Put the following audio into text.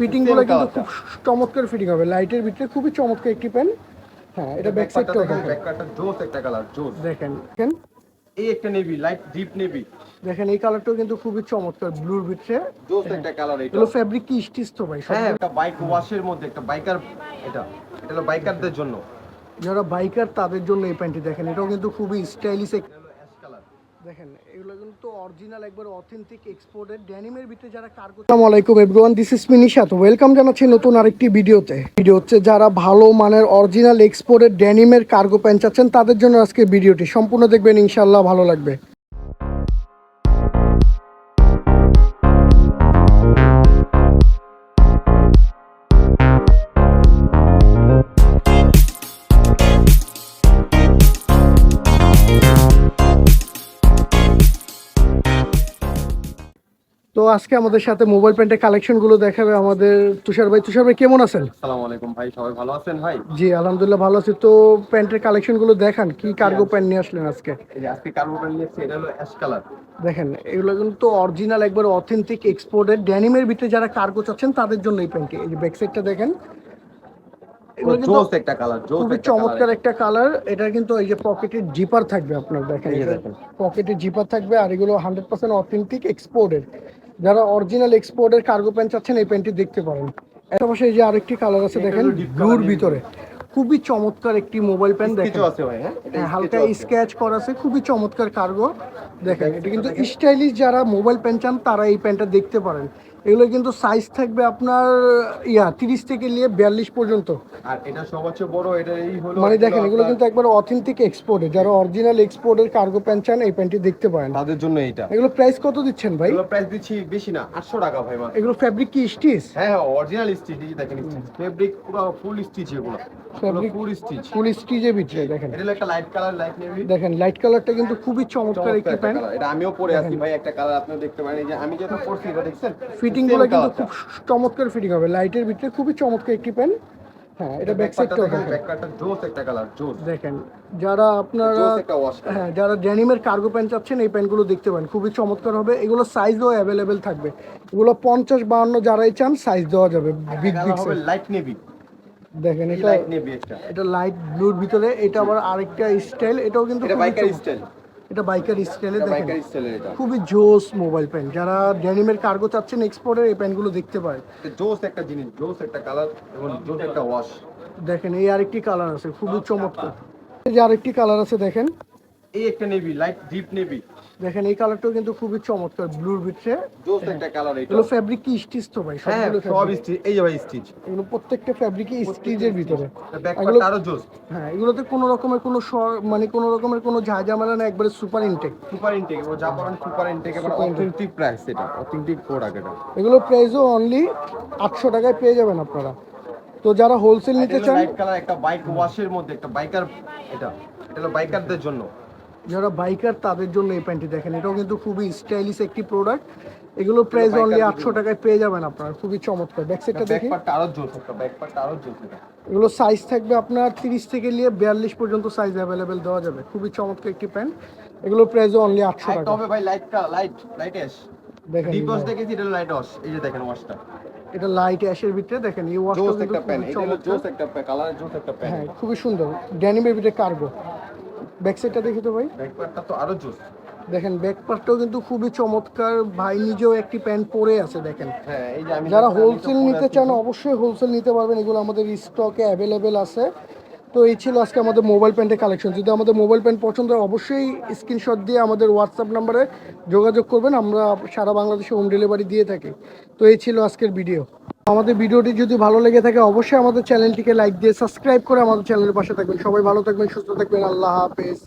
ফিটিংগুলো কিন্তু খুব চমৎকার ফিটিং হবে। লাইটের ভিতরে খুবই চমৎকার একটি পেন হ্যাঁ এটা ব্যাক সাইডটাও দেখেন ব্যাকপার্টটা জোস একটা কালার জোস দেখেন দেখেন। এই একটা নেভি লাইট ডিপ নেভি দেখেন এই কালারটাও কিন্তু খুবই চমৎকার ব্লুর ভিতরে। জোস একটা কালার এটা। এগুলো ফ্যাব্রিক কি স্টিচ তো ভাই? হ্যাঁ একটা বাইক ওয়াশের মধ্যে একটা বাইকার এটা এটা হলো বাইকারদের জন্য। যারা বাইকার তাদের জন্য এই প্যান্টটি দেখেন এটাও কিন্তু খুবই স্টাইলিশ হলো কালার দেখেন, এগুলো কিন্তু অরিজিনাল একবার অথেন্টিক এক্সপোর্টেড ড্যানিমের ভিতরে যারা কার্গো আসসালামু আলাইকুম everyone this is Minishat welcome জানাচ্ছি নতুন আরেকটি ভিডিওতে। ভিডিও হচ্ছে যারা ভালো মানের অরিজিনাল এক্সপোর্টেড ড্যানিমের কার্গো প্যান্ট চাচ্ছেন, তাদের জন্য আজকে ভিডিওটি। সম্পূর্ণ দেখবেন, ইনশাআল্লাহ ভালো লাগবে। তো আজকে আমাদের সাথে মোবাইল প্যান্টের কালেকশনগুলো দেখাবে আমাদের তুষার ভাই। তুষার ভাই কেমন আছেন? আসসালামু আলাইকুম ভাই সবাই ভালো আছেন ভাই? জি আলহামদুলিল্লাহ ভালো আছি। তো প্যান্টের কালেকশনগুলো দেখান কি কার্গো প্যান্ট নিয়ে আসলেন আজকে? এই যে আজকে কার্বোটার নিয়েছে এটা হলো অ্যাশ কালার দেখেন এগুলো কিন্তু অরিজিনাল একবার অথেন্টিক এক্সপোর্টেড ড্যানিমের ভিতরে যারা কার্গো চাচ্ছেন তাদের জন্য এই প্যান্টটি এই যে ব্যাক সাইডটা দেখেন। জোস একটা কালার জোস একটা চমৎকার একটা কালার এটা কিন্তু এই যে পকেটের জিপার থাকবে আপনার দেখেন। জিপার থাকবে আর এগুলো হান্ড্রেড পার্সেন্ট অথেন্টিক এক্সপোর্টের যারা অরিজিনাল এক্সপোর্টের কার্গো প্যান্ট চাচ্ছেন এই প্যান্টটি দেখতে পারেন। এত পাশে এই যে আরেকটি কালার আছে দেখেন ব্লুর ভিতরে। খুবই চমৎকার একটি মোবাইল প্যান্ট দেখেন। আছে ভাই হ্যাঁ? এটা হ্যাঁ, হালকা স্কেচ করা আছে খুবই চমৎকার কার্গো দেখেন। এটা কিন্তু স্টাইলিশ যারা মোবাইল প্যান্ট চান তারা এই প্যান্টটা দেখতে পারেন। এগুলো কিন্তু সাইজ থাকবে আপনার ইয়া তিরিশ থেকে নিয়ে বিয়াল্লিশ পর্যন্ত। আর এটা সবচেয়ে বড় এটা এই হলো মানে দেখেন এগুলো কিন্তু একবার অথেন্টিক এক্সপোর্টের যারা অরিজিনাল এক্সপোর্টের কার্গো প্যান্ট চান এই প্যান্টটি দেখতে পারেন। তাদের জন্য এইটা। এগুলো প্রাইস কত দিচ্ছেন ভাই? এগুলো প্রাইস দিচ্ছি বেশি না 800 টাকা ভাই মাত্র। এগুলো ফ্যাব্রিক কি স্টিচ হ্যাঁ অরিজিনাল স্টিচ এই দেখেন ফেব্রিক পুরো ফুল স্টিচ এগুলো। Fabric- ফুল স্টিচ ফুল স্টিচের ভিতরে দেখেন। এটা একটা লাইট কালার লাইট নেভি দেখেন লাইট কালারটা কিন্তু খুবই চমৎকার একটি প্যান্ট এটা আমিও পরে আছি ভাই একটা কালার আপনি দেখতে পারেন। এই যে আমি যেটা পরছি এটা দেখছেন? ফিটিংগুলো কিন্তু খুব চমৎকার ফিটিং হবে। লাইটের ভিতরে খুবই চমৎকার একটি প্যান্ট হ্যাঁ এটা ব্যাক সাইডটাও জোস একটা কালার জোস দেখেন যারা আপনারা হ্যাঁ যারা ড্যানিমের কার্গো প্যান্ট চাচ্ছেন এই প্যান্টগুলো দেখতে পারেন। খুবই চমৎকার হবে। এগুলো সাইজও অ্যাভেলেবেল থাকবে। এগুলো পঞ্চাশ বাহান্ন যারাই চান সাইজ দেওয়া যাবে। বিগ বিগ লাইট নেভি দেখেন এটা লাইট নেভি একটা এটা লাইট ব্লুর ভিতরে এটা আবার আরেকটা স্টাইল এটাও কিন্তু বাইকার স্টাইল এটা বাইকার স্টাইলে দেখেন। খুবই জোস মোবাইল প্যান্ট যারা ড্যানিমের কার্গো চাচ্ছেন এক্সপোর্টের এই প্যান্টগুলো দেখতে পায় জোস একটা জিনিস জোস একটা কালার এবং জোস একটা ওয়াশ দেখেন এই আরেকটি কালার আছে খুবই চমৎকার। এই যে আরেকটি কালার আছে দেখেন। এই একটা নেভি লাইট ডিপ নেভি দেখেন এই কালারটাও কিন্তু খুবই চমৎকার ব্লুর ভিতরে। জোস একটা কালার এটা এগুলো ফ্যাব্রিক কি স্টিচ তো ভাই? হ্যাঁ সবগুলো সব। স্টিচ এই যে ভাই স্টিচ এগুলো প্রত্যেকটা ফ্যাব্রিকই স্টিচের ভিতরে। ব্যাকপার্টটা আরও জোস হ্যাঁ এগুলোতে কোনো রকমের কোনো মানে কোনো রকমের কোনো ঝাঁঝামেলা না একবারে সুপার ইনটেক সুপার ইনটেক যা পড়েন সুপার ইনটেক এবার অথেন্টিক প্রাইস এটা অথেন্টিক প্রোডাক্ট এটা। এগুলো প্রাইসও অনলি আটশো টাকায় পেয়ে যাবেন আপনারা। তো যারা হোলসেল নিতে চান একটা বাইক ওয়াশের মধ্যে একটা বাইকার এটা এটা হলো বাইকারদের জন্য। যারা বাইকার তাদের জন্য এই প্যান্টটি দেখেন। এটাও কিন্তু খুবই স্টাইলিশ একটি প্রোডাক্ট এগুলো প্রাইস অনলি আটশো টাকায় পেয়ে যাবেন আপনারা। খুবই চমৎকার। ব্যাক সাইডটা দেখি। ব্যাকপার্টটা আরও আরও এগুলো সাইজ থাকবে আপনার তিরিশ থেকে নিয়ে বিয়াল্লিশ পর্যন্ত সাইজ অ্যাভেলেবেল দেওয়া যাবে। খুবই চমৎকার একটি প্যান্ট। এগুলো প্রাইসও অনলি আটশো টাকা। তবে ভাই লাইটটা লাইট লাইট অ্যাশ দেখেন ডিপ ওয়াশ দেখেছি এটা লাইট ওয়াশ এই যে দেখেন ওয়াশটা এটা লাইট অ্যাশের ভিতরে দেখেন এই ওয়াশটা কিন্তু একটা প্যান খুবই এটা চমৎকার। জোস একটা প্যান কালার জোস একটা প্যান হ্যাঁ খুবই সুন্দর। ড্যানিমের ভিতরে কার্গো ব্যাক সাইডটা দেখি তো ভাই। ব্যাকপার্টটা তো আরও জোস। দেখেন ব্যাক পার্টটাও কিন্তু খুবই চমৎকার। ভাই নিজেও একটি প্যান্ট পরে আছে দেখেন। হ্যাঁ যারা হোলসেল নিতে চান অবশ্যই হোলসেল নিতে পারবেন। এগুলো আমাদের স্টকে অ্যাভেলেবেল আছে। তো এই ছিল আজকে আমাদের মোবাইল প্যান্টের কালেকশন যদি আমাদের মোবাইল প্যান্ট পছন্দ হয় অবশ্যই স্ক্রিনশট দিয়ে আমাদের হোয়াটসঅ্যাপ নাম্বারে যোগাযোগ করবেন। আমরা সারা বাংলাদেশে হোম ডেলিভারি দিয়ে থাকি। তো এই ছিল আজকের ভিডিও আমাদের ভিডিওটি যদি ভালো লেগে থাকে, অবশ্যই আমাদের চ্যানেলটিকে লাইক দিয়ে সাবস্ক্রাইব করে আমাদের চ্যানেলের পাশে থাকবেন। সবাই ভালো থাকবেন, সুস্থ থাকবেন। আল্লাহ হাফেজ।